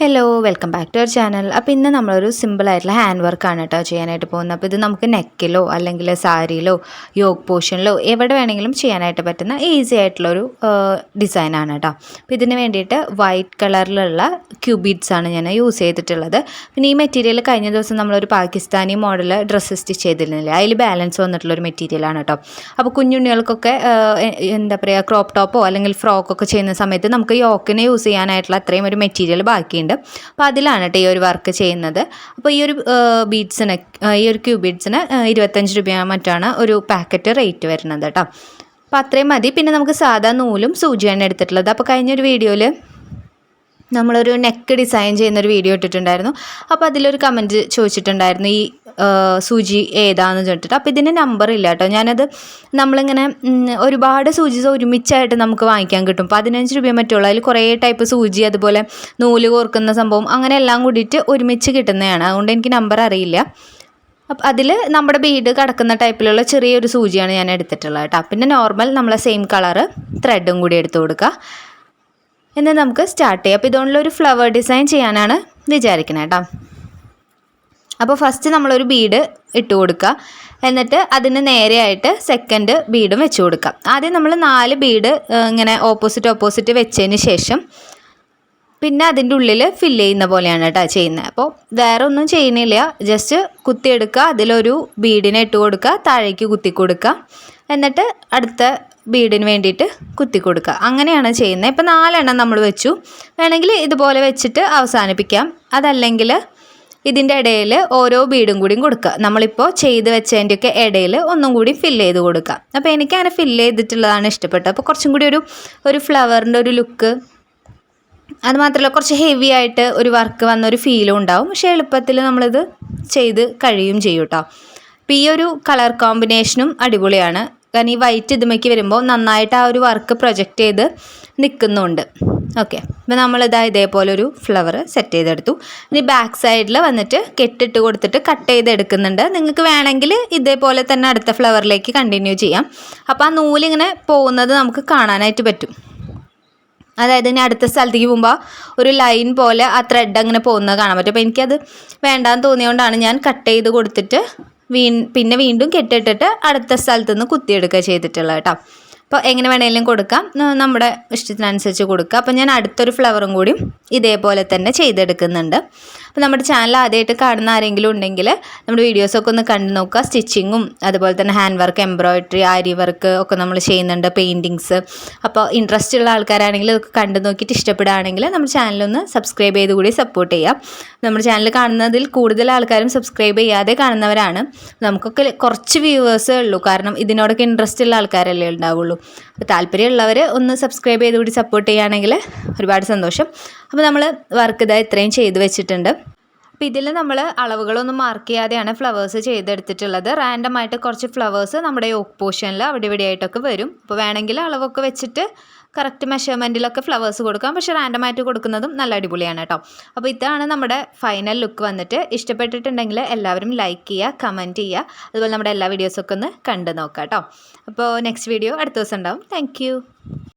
Hello welcome back to our channel അപ്പോൾ ഇന്ന് നമ്മളൊരു സിമ്പിളായിട്ടുള്ള ഹാൻഡ് വർക്കാണ് കേട്ടോ ചെയ്യാനായിട്ട് പോകുന്നത്. അപ്പോൾ ഇത് നമുക്ക് നെക്കിലോ അല്ലെങ്കിൽ സാരിയിലോ യോഗ പോർഷനിലോ എവിടെ വേണമെങ്കിലും ചെയ്യാനായിട്ട് പറ്റുന്ന ഈസി ആയിട്ടുള്ളൊരു ഡിസൈനാണ് കേട്ടോ അപ്പോൾ ഇതിന് വേണ്ടിയിട്ട് വൈറ്റ് കളറിലുള്ള ക്യൂബിഡ്സ് ആണ് ഞാൻ യൂസ് ചെയ്തിട്ടുള്ളത്. പിന്നെ ഈ മെറ്റീരിയൽ കഴിഞ്ഞ ദിവസം നമ്മളൊരു പാകിസ്ഥാനി മോഡൽ ഡ്രസ്സ് സ്റ്റിച്ച് ചെയ്തിരുന്നില്ലേ? അതിൽ ബാലൻസ് വന്നിട്ടുള്ളൊരു മെറ്റീരിയലാണ് കേട്ടോ അപ്പോൾ കുഞ്ഞുണ്ണികൾക്കൊക്കെ എന്താ പറയുക ക്രോപ്പ് ടോപ്പോ അല്ലെങ്കിൽ ഫ്രോക്കൊക്കെ ചെയ്യുന്ന സമയത്ത് നമുക്ക് യോക്കിനെ യൂസ് ചെയ്യാനായിട്ടുള്ള അത്രയും ഒരു മെറ്റീരിയൽ ബാക്കിയുണ്ട് അപ്പോൾ അതിലാണ് കേട്ടോ ഈ ഒരു വർക്ക് ചെയ്യുന്നത്. അപ്പോൾ ഈ ഒരു ബീഡ്സിന് ഈ ഒരു ക്യൂബിഡ്സിന് ഇരുപത്തഞ്ച് രൂപ മറ്റാണ് ഒരു പാക്കറ്റ് റേറ്റ് വരുന്നത് കേട്ടോ അപ്പോൾ അത്രയും മതി. പിന്നെ നമുക്ക് സാധാ നൂലും സൂചിയാണ് എടുത്തിട്ടുള്ളത്. അപ്പോൾ കഴിഞ്ഞൊരു വീഡിയോയിൽ നമ്മളൊരു നെക്ക് ഡിസൈൻ ചെയ്യുന്നൊരു വീഡിയോ ഇട്ടിട്ടുണ്ടായിരുന്നു. അപ്പോൾ അതിലൊരു കമന്റ് ചോദിച്ചിട്ടുണ്ടായിരുന്നു ഈ സൂചി ഏതാണെന്ന് ചോദിച്ചിട്ട്. അപ്പോൾ ഇതിന്റെ നമ്പർ ഇല്ല കേട്ടോ. ഞാനത് നമ്മളിങ്ങനെ ഒരുപാട് സൂചി ഒരുമിച്ചായിട്ട് നമുക്ക് വാങ്ങിക്കാൻ കിട്ടും. പതിനഞ്ച് രൂപയെ മറ്റുള്ളൂ അതിൽ കുറേ ടൈപ്പ് സൂചി അതുപോലെ നൂൽ കോർക്കുന്ന സംഭവം അങ്ങനെ എല്ലാം കൂടിയിട്ട് ഒരുമിച്ച് കിട്ടുന്നതാണ്. അതുകൊണ്ട് എനിക്ക് നമ്പർ അറിയില്ല. അപ്പം അതിൽ നമ്മുടെ ബീഡ് കിടക്കുന്ന ടൈപ്പിലുള്ള ചെറിയൊരു സൂചിയാണ് ഞാൻ എടുത്തിട്ടുള്ളത് കേട്ടോ. പിന്നെ നോർമൽ നമ്മളെ സെയിം കളറ് ത്രെഡും കൂടി എടുത്തു കൊടുക്കുക. എന്നാൽ നമുക്ക് സ്റ്റാർട്ട് ചെയ്യാം. അപ്പോൾ ഒരു ഫ്ലവർ ഡിസൈൻ ചെയ്യാനാണ് വിചാരിക്കുന്നത് കേട്ടോ അപ്പോൾ ഫസ്റ്റ് നമ്മളൊരു ബീഡ് ഇട്ട് കൊടുക്കുക. എന്നിട്ട് അതിന് നേരെയായിട്ട് സെക്കൻഡ് ബീഡും വെച്ച് കൊടുക്കുക. ആദ്യം നമ്മൾ നാല് ബീഡ് ഇങ്ങനെ ഓപ്പോസിറ്റ് ഓപ്പോസിറ്റ് വെച്ചതിന് ശേഷം പിന്നെ അതിന്റെ ഉള്ളിൽ ഫില്ല് ചെയ്യുന്ന പോലെയാണ് കേട്ടോ ചെയ്യുന്നത്. അപ്പോൾ വേറെ ഒന്നും ചെയ്യുന്നില്ല. ജസ്റ്റ് കുത്തിയെടുക്കുക. അതിലൊരു ബീഡിനെ ഇട്ട് കൊടുക്കുക. താഴേക്ക് കുത്തി കൊടുക്കുക. എന്നിട്ട് അടുത്ത ബീഡിന് വേണ്ടിയിട്ട് കുത്തി കൊടുക്കുക. അങ്ങനെയാണ് ചെയ്യുന്നത്. ഇപ്പം നാലെണ്ണം നമ്മൾ വെച്ചു. വേണമെങ്കിൽ ഇതുപോലെ വെച്ചിട്ട് അവസാനിപ്പിക്കാം. അതല്ലെങ്കിൽ ഇതിന്റെ ഇടയിൽ ഓരോ ബീഡും കൂടിയും കൊടുക്കുക. നമ്മളിപ്പോൾ ചെയ്ത് വെച്ചതിന്റെയൊക്കെ ഇടയിൽ ഒന്നും കൂടി ഫില്ല് ചെയ്ത് കൊടുക്കുക. അപ്പോൾ എനിക്ക് എനിക്കങ്ങനെ ഫില്ല് ചെയ്തിട്ടുള്ളതാണ് ഇഷ്ടപ്പെട്ടത്. അപ്പോൾ കുറച്ചും കൂടി ഒരു ഒരു ഫ്ലവറിന്റെ ഒരു ലുക്ക് അത് മാത്രമല്ല കുറച്ച് ഹെവി ആയിട്ട് ഒരു വർക്ക് വന്ന ഒരു ഫീലും ഉണ്ടാവും. പക്ഷേ എളുപ്പത്തിൽ നമ്മളിത് ചെയ്ത് കഴിയും ചെയ്യും കേട്ടോ. അപ്പോൾ ഈ ഒരു കളർ കോമ്പിനേഷനും അടിപൊളിയാണ്. കാരണം ഈ വൈറ്റ് ഇതുമേക്ക് വരുമ്പോൾ നന്നായിട്ട് ആ ഒരു വർക്ക് പ്രൊജക്റ്റ് ചെയ്ത് നിൽക്കുന്നുണ്ട് ഓക്കെ അപ്പോൾ നമ്മളിതാ ഇതേപോലെ ഒരു ഫ്ലവർ സെറ്റ് ചെയ്തെടുത്തു. ഇനി ബാക്ക് സൈഡിൽ വന്നിട്ട് കെട്ടിട്ട് കൊടുത്തിട്ട് കട്ട് ചെയ്തെടുക്കുന്നുണ്ട്. നിങ്ങൾക്ക് വേണമെങ്കിൽ ഇതേപോലെ തന്നെ അടുത്ത ഫ്ലവറിലേക്ക് കണ്ടിന്യൂ ചെയ്യാം. അപ്പോൾ ആ നൂലിങ്ങനെ പോകുന്നത് നമുക്ക് കാണാനായിട്ട് പറ്റും. അതായത് ഇനി അടുത്ത സ്ഥലത്തേക്ക് പോകുമ്പോൾ ഒരു ലൈൻ പോലെ ആ ത്രെഡ് അങ്ങനെ പോകുന്നത് കാണാൻ പറ്റും. അപ്പോൾ എനിക്കത് വേണ്ടാന്ന് തോന്നിയതുകൊണ്ടാണ് ഞാൻ കട്ട് ചെയ്ത് കൊടുത്തിട്ട് വീ പിന്നെ വീണ്ടും കെട്ടിട്ടിട്ട് അടുത്ത സ്ഥലത്തുനിന്ന് കുത്തിയെടുക്കുക ചെയ്തിട്ടുള്ളത് കേട്ടോ. അപ്പോൾ എങ്ങനെ വേണമെങ്കിലും കൊടുക്കാം. നമ്മുടെ ഇഷ്ടത്തിനനുസരിച്ച് കൊടുക്കുക അപ്പോൾ ഞാൻ അടുത്തൊരു ഫ്ലവറും കൂടി ഇതേപോലെ തന്നെ ചെയ്തെടുക്കുന്നുണ്ട്. അപ്പോൾ നമ്മുടെ ചാനൽ ആദ്യമായിട്ട് കാണുന്ന ആരെങ്കിലും ഉണ്ടെങ്കിൽ നമ്മുടെ വീഡിയോസൊക്കെ ഒന്ന് കണ്ടു നോക്കുക. സ്റ്റിച്ചിങ്ങും അതുപോലെ തന്നെ hand work embroidery aari work ഒക്കെ നമ്മൾ ചെയ്യുന്നുണ്ട് പെയിന്റിങ്സ് അപ്പോൾ ഇൻട്രസ്റ്റ് ഉള്ള ആൾക്കാരാണെങ്കിൽ ഇതൊക്കെ കണ്ടു നോക്കിയിട്ട് ഇഷ്ടപ്പെടുകയാണെങ്കിൽ നമ്മുടെ ചാനലൊന്ന് സബ്സ്ക്രൈബ് ചെയ്ത് കൂടി സപ്പോർട്ട് ചെയ്യാം നമ്മുടെ ചാനൽ കാണുന്നതിൽ കൂടുതൽ ആൾക്കാരും സബ്സ്ക്രൈബ് ചെയ്യാതെ കാണുന്നവരാണ്. നമുക്കൊക്കെ കുറച്ച് വ്യൂവേഴ്സേ ഉള്ളൂ. കാരണം ഇതിനോടൊക്കെ ഇൻട്രസ്റ്റ് ഉള്ള ആൾക്കാരല്ലേ ഉണ്ടാവുള്ളൂ. അപ്പോൾ താല്പര്യമുള്ളവർ ഒന്ന് സബ്സ്ക്രൈബ് ചെയ്ത് കൂടി സപ്പോർട്ട് ചെയ്യുകയാണെങ്കിൽ ഒരുപാട് സന്തോഷം. അപ്പോൾ നമ്മൾ വർക്ക് ഇതാ ഇത്രയും ചെയ്ത് വെച്ചിട്ടുണ്ട്. അപ്പോൾ ഇതിൽ നമ്മൾ അളവുകളൊന്നും മാർക്ക് ചെയ്യാതെയാണ് ഫ്ലവേഴ്സ് ചെയ്തെടുത്തിട്ടുള്ളത്. റാൻഡം ആയിട്ട് കുറച്ച് ഫ്ലവേഴ്സ് നമ്മുടെ യോക്ക് പോർഷനിൽ അവിടെ ഇവിടെ ആയിട്ടൊക്കെ വരും. അപ്പോൾ വേണമെങ്കിൽ അളവൊക്കെ വെച്ചിട്ട് കറക്റ്റ് മെഷർമെന്റിലൊക്കെ ഫ്ലവേഴ്സ് കൊടുക്കാം. പക്ഷേ റാൻഡമായിട്ട് കൊടുക്കുന്നതും നല്ല അടിപൊളിയാണ് കേട്ടോ അപ്പോൾ ഇതാണ് നമ്മുടെ ഫൈനൽ ലുക്ക് വന്നിട്ട്. ഇഷ്ടപ്പെട്ടിട്ടുണ്ടെങ്കിൽ എല്ലാവരും ലൈക്ക് ചെയ്യുക കമന്റ് ചെയ്യുക. അതുപോലെ നമ്മുടെ എല്ലാ വീഡിയോസൊക്കെ ഒന്ന് കണ്ടു നോക്കാം കേട്ടോ അപ്പോൾ നെക്സ്റ്റ് വീഡിയോ അടുത്ത ദിവസം ഉണ്ടാവും. താങ്ക്